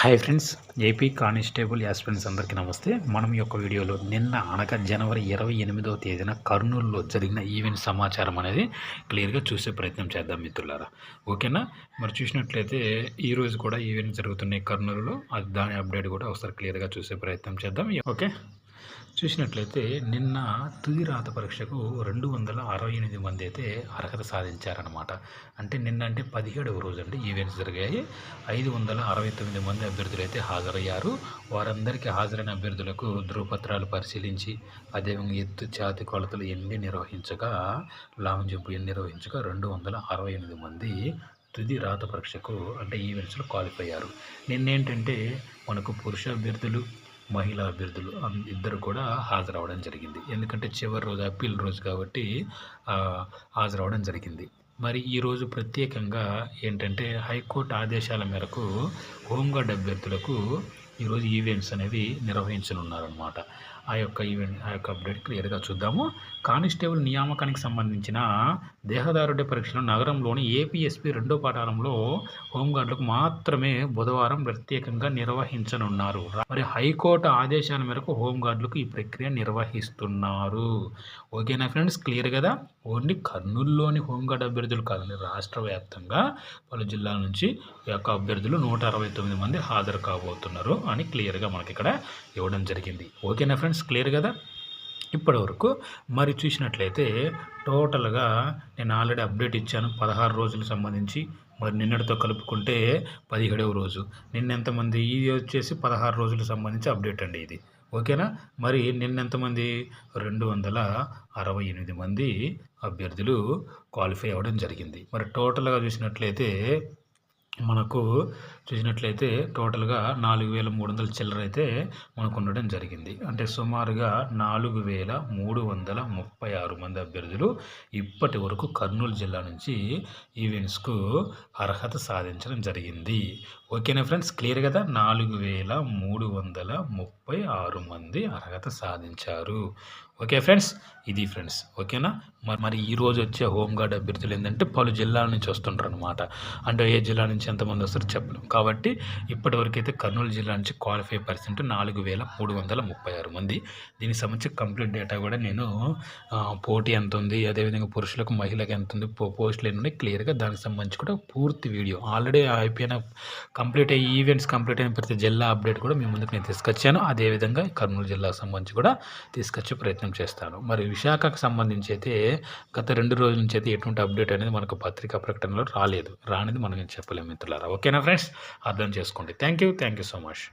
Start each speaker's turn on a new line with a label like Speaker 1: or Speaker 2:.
Speaker 1: Hi friends AP constable aspirants అందరికీ నమస్తే. మనం యొక్క వీడియోలో నిన్న అనగా జనవరి ఇరవై ఎనిమిదవ తేదీన కర్నూలులో జరిగిన ఈవెంట్ సమాచారం అనేది క్లియర్గా చూసే ప్రయత్నం చేద్దాం మిత్రులారా. ఓకేనా? మరి చూసినట్లయితే ఈ రోజు కూడా ఈవెంట్ జరుగుతున్నాయి కర్నూలులో. అది దాని అప్డేట్ కూడా ఒకసారి క్లియర్గా చూసే ప్రయత్నం చేద్దాం. ఓకే? చూసినట్లయితే నిన్న తుది రాత పరీక్షకు రెండు వందల అరవై ఎనిమిది మంది అయితే అర్హత సాధించారనమాట అంటే నిన్న అంటే పదిహేడవ రోజు అండి ఈవెంట్స్ జరిగాయి. ఐదు వందల అరవై తొమ్మిది మంది అభ్యర్థులు అయితే హాజరయ్యారు. వారందరికీ హాజరైన అభ్యర్థులకు ధృవపత్రాలు పరిశీలించి అదేవిధంగా ఎత్తు ఛాతి కొలతలు ఎన్ని నిర్వహించగా లాంగ్ జంప్ ఎన్ని నిర్వహించగా రెండు వందల అరవై ఎనిమిది మంది తుది రాత పరీక్షకు అంటే ఈవెంట్స్లో క్వాలిఫై అయ్యారు. నిన్నేంటంటే మనకు పురుష అభ్యర్థులు మహిళా అభ్యర్థులు ఇద్దరు కూడా హాజరవడం జరిగింది. ఎందుకంటే చివరి రోజు అప్పీల్ రోజు కాబట్టి హాజరవడం జరిగింది. మరి ఈరోజు ప్రత్యేకంగా ఏంటంటే హైకోర్టు ఆదేశాల మేరకు హోంగార్డ్ అభ్యర్థులకు ఈరోజు ఈవెంట్స్ అనేవి నిర్వహించనున్నారనమాట ఆ యొక్క ఈవెంట్ ఆ యొక్క అప్డేట్ క్లియర్గా చూద్దాము. కానిస్టేబుల్ నియామకానికి సంబంధించిన దేహదారుడ్య పరీక్షలు నగరంలోని ఏపీఎస్పీ రెండో పాఠాలంలో హోంగార్డులకు మాత్రమే బుధవారం ప్రత్యేకంగా నిర్వహించనున్నారు. మరి హైకోర్టు ఆదేశాల మేరకు హోంగార్డులకు ఈ ప్రక్రియ నిర్వహిస్తున్నారు. ఓకేనా ఫ్రెండ్స్ క్లియర్ కదా? ఓన్లీ కర్నూలులోని హోంగార్డ్ అభ్యర్థులు కాదండి రాష్ట్ర వ్యాప్తంగా పలు జిల్లాల నుంచి ఈ యొక్క అభ్యర్థులు నూట అరవై తొమ్మిది మంది హాజరు కాబోతున్నారు. అని క్లియర్గా మనకి ఇక్కడ ఇవ్వడం జరిగింది. ఓకేనా ఫ్రెండ్స్? క్లియర్ కదా? ఇప్పటివరకు మరి చూసినట్లయితే టోటల్గా నేను ఆల్రెడీ అప్డేట్ ఇచ్చాను. పదహారు రోజులకు సంబంధించి మరి నిన్నటితో కలుపుకుంటే పదిహేడవ రోజు. నిన్నెంతమంది ఇది వచ్చేసి పదహారు రోజులకు సంబంధించి అప్డేట్ అండి ఇది. ఓకేనా? మరి నిన్నెంతమంది రెండు వందల అరవై ఎనిమిది మంది అభ్యర్థులు క్వాలిఫై అవ్వడం జరిగింది. మరి టోటల్గా చూసినట్లయితే మనకు చూసినట్లయితే టోటల్గా నాలుగు వేల మూడు వందల చిల్లర అయితే మనకు ఉండడం జరిగింది. అంటే సుమారుగా నాలుగు వేల మూడు వందల ముప్పై ఆరు మంది అభ్యర్థులు ఇప్పటి వరకు కర్నూలు జిల్లా నుంచి ఈవెంట్స్కు అర్హత సాధించడం జరిగింది. ఓకేనా ఫ్రెండ్స్? క్లియర్ కదా? నాలుగు వేల మూడు వందల ముప్పై ఆరు మంది అర్హత సాధించారు. Okay friends? ఇది ఫ్రెండ్స్. ఓకేనా? మరి మరి ఈ రోజు వచ్చే హోంగార్డ్ అభ్యర్థులు ఏంటంటే పలు జిల్లాల నుంచి వస్తుంటారు అనమాట అంటే ఏ జిల్లా నుంచి ఎంతమంది వస్తారో చెప్పలేం. కాబట్టి ఇప్పటివరకు అయితే కర్నూలు జిల్లా నుంచి క్వాలిఫై పర్సెంట్ నాలుగు వేల మూడు వందల ముప్పై ఆరు మంది. దీనికి సంబంధించి కంప్లీట్ డేటా కూడా నేను పోటీ ఎంత ఉంది అదేవిధంగా పురుషులకు మహిళలకు ఎంత ఉంది పో పోస్టులు ఎన్ని ఉన్నాయి క్లియర్గా దానికి సంబంధించి కూడా పూర్తి వీడియో. ఆల్రెడీ అయిపోయిన కంప్లీట్ అయ్యి ఈవెంట్స్ కంప్లీట్ అయిన ప్రతి జిల్లా అప్డేట్ కూడా మీ ముందుకు నేను తీసుకొచ్చాను. అదేవిధంగా కర్నూలు జిల్లాకు సంబంధించి కూడా తీసుకొచ్చే ప్రయత్నం చేస్తాను. మరి విశాఖకు సంబంధించి అయితే గత రెండు రోజుల నుంచి అయితే ఎటువంటి అప్డేట్ అనేది మనకు పత్రికా ప్రకటనలో రాలేదు. రానిది మనం చెప్పలేము మిత్రులారా. ఓకేనా ఫ్రెండ్స్? అర్థం చేసుకోండి. Thank you thank you so much